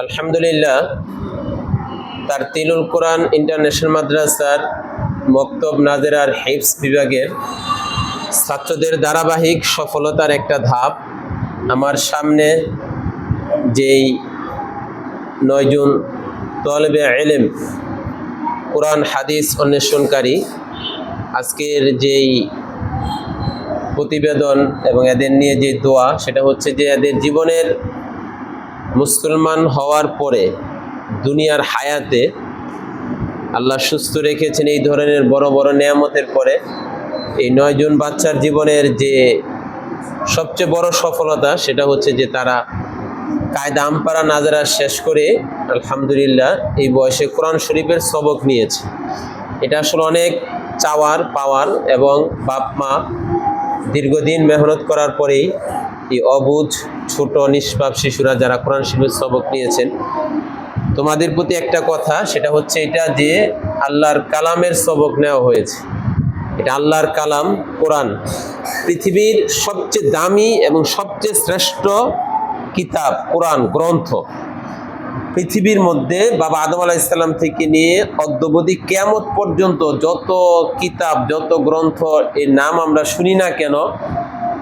আলহামদুলিল্লাহ, তার তিলুল কোরআন ইন্টারন্যাশনাল মাদ্রাসার মক্তব নাজেরার হিফস বিভাগের ছাত্রদের ধারাবাহিক সফলতার একটা ধাপ। আমার সামনে যেই নয়জন তলবে এলেম, কোরআন, হাদিস অন্বেষণকারী, আজকের যেই প্রতিবেদন এবং এদের নিয়ে যে দোয়া, সেটা হচ্ছে যে এদের জীবনের মুসলমান হওয়ার পরে দুনিয়ার হায়াতে আল্লাহ সুস্থ রেখেছেন এই ধরনের বড় বড় নিয়ামতের পরে এই নয়জন বাচ্চার জীবনের যে সবচেয়ে বড় সফলতা সেটা হচ্ছে যে তারা কায়দা আমপারা নাজারা শেষ করে আলহামদুলিল্লাহ এই বয়সে কোরআন শরীফের সবক নিয়েছে। এটা আসলে অনেক চাওয়ার, পাওয়ার এবং বাপ মা দীর্ঘদিন মেহনত করার পরেই এই অবুঝ ছোট নিষ্পাপ শিশুরা যারা কোরআন শরীফের সবক নিয়েছেন, তোমাদের প্রতি একটা কথা, সেটা হচ্ছে এটা যে আল্লাহর কালামের সবক নেওয়া হয়েছে। এটা আল্লাহর কালাম, কোরআন। পৃথিবীর সবচেয়ে দামি এবং সবচেয়ে শ্রেষ্ঠ কিতাব, কোরআন, গ্রন্থ। পৃথিবীর মধ্যে বাবা আদম আলাহ ইসলাম থেকে নিয়ে অদ্যবধি কেয়ামত পর্যন্ত যত কিতাব, যত গ্রন্থ, এর নাম আমরা শুনি না কেন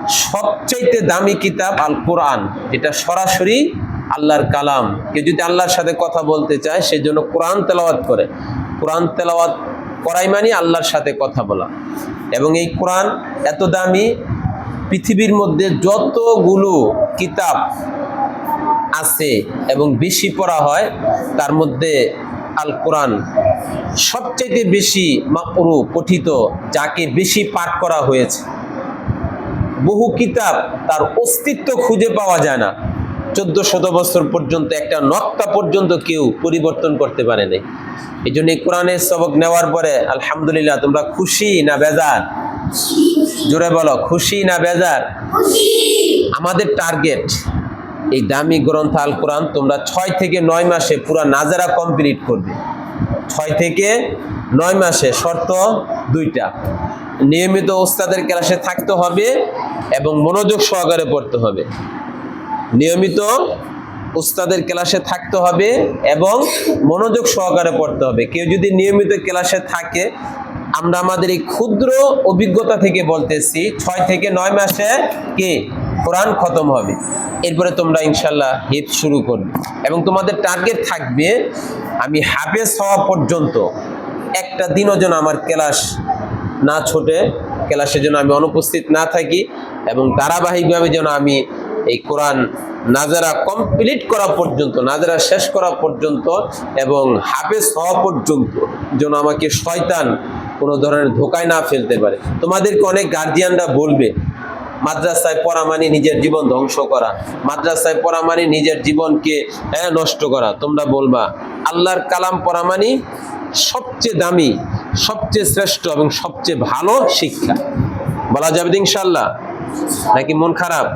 সবচাইতে দামি কিতাব আল কোরআন এটা সরাসরি আল্লাহর কালাম। কেউ যদি আল্লাহর সাথে কথা বলতে চায় সেই জন্য কোরআন তেলাওয়াত করে। কোরআন তেলাওয়াত করাই মানে আল্লাহর সাথে কথা বলা। এবং এই কোরআন এত দামি, পৃথিবীর মধ্যে যতগুলো কিতাব আছে এবং বেশি পড়া হয়, তার মধ্যে আল কোরআন সবচেয়ে বেশি মাকরু, পঠিত, যাকে বেশি পাঠ করা হয়েছে। বহু কিতাব তার অস্তিত্ব খুঁজে পাওয়া যায় না। চোদ্দ শত বছর পর্যন্ত একটা নক্তা পর্যন্ত কেউ পরিবর্তন করতে পারে নাই। এই জন্য কোরআনের সবক নেওয়ার পরে আলহামদুলিল্লাহ তোমরা খুশি না বেজার? জোরে বলো, খুশি না বেজার? আমাদের টার্গেট, এই দামি গ্রন্থ আল কোরআন তোমরা ছয় থেকে নয় মাসে পুরা নাজারা কমপ্লিট করবে। ছয় থেকে নয় মাসে শর্ত দুইটা। নিয়মিত ওস্তাদের ক্লাসে থাকতে হবে এবং মনোযোগ সহকারে পড়তে হবে। নিয়মিত উস্তাদের ক্লাসে থাকতে হবে এবং মনোযোগ সহকারে পড়তে হবে। কেউ যদি নিয়মিত ক্লাসে থাকে, আমরা আমাদের এই ক্ষুদ্র অভিজ্ঞতা থেকে বলতেছি, ছয় থেকে নয় মাসে কে কোরআন খতম হবে। এরপরে তোমরা ইনশাল্লাহ হিত শুরু করবে। এবং তোমাদের টার্গেট থাকবে, আমি হাফেজ হওয়া পর্যন্ত একটা দিনও যেন আমার ক্লাস না ছোটে ক্লাসে যেন আমি অনুপস্থিত না থাকি এবং ধারাবাহিকভাবে যেন আমি এই কোরআন নাজারা কমপ্লিট করা পর্যন্ত নাজারা শেষ করা পর্যন্ত এবং হাফেজ হওয়া পর্যন্ত যেন আমাকে শয়তান কোনো ধরনের ধোকায় না ফেলতে পারে। তোমাদেরকে অনেক গার্জিয়ানরা বলবে মাদ্রাসায় পড়া মানে নিজের জীবন ধ্বংস করা মাদ্রাসায় পড়া মানে নিজের জীবনকে হ্যাঁ, নষ্ট করা। তোমরা বলবা আল্লাহর কালাম পড়া মানে সবচেয়ে দামি সবচেয়ে শ্রেষ্ঠ এবং সবচেয়ে ভালো শিক্ষা। বলা যাবে ইনশাল্লাহ নাকি মন খারাপ?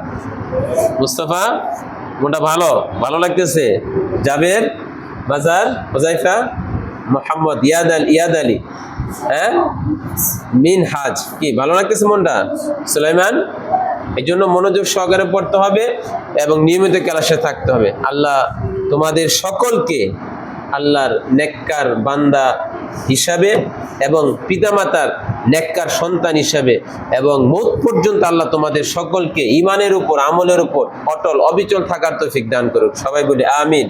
মুস্তফা, মনটা ভালো? ভালো লাগতেছে? জাবের, বাজার, ওজাইফা, মোহাম্মদ, ইয়াদ আল, ইয়াদ আলী হ্যাঁ? মিন হাজ কি, ভালো লাগতেছে মনটা? সুলাইমান এই জন্য মনোযোগ সহকারে পড়তে হবে এবং নিয়মিত ক্লাসে থাকতে হবে। আল্লাহ তোমাদের সকলকে আল্লাহর নেককার বান্দা হিসাবে এবং পিতামাতার নেককার সন্তান হিসাবে এবং মত পর্যন্ত আল্লাহ তোমাদের সকলকে ইমানের উপর, আমলের উপর অটল, অবিচল থাকার তৌফিক দান করুক। সবাই বলে, আমিন।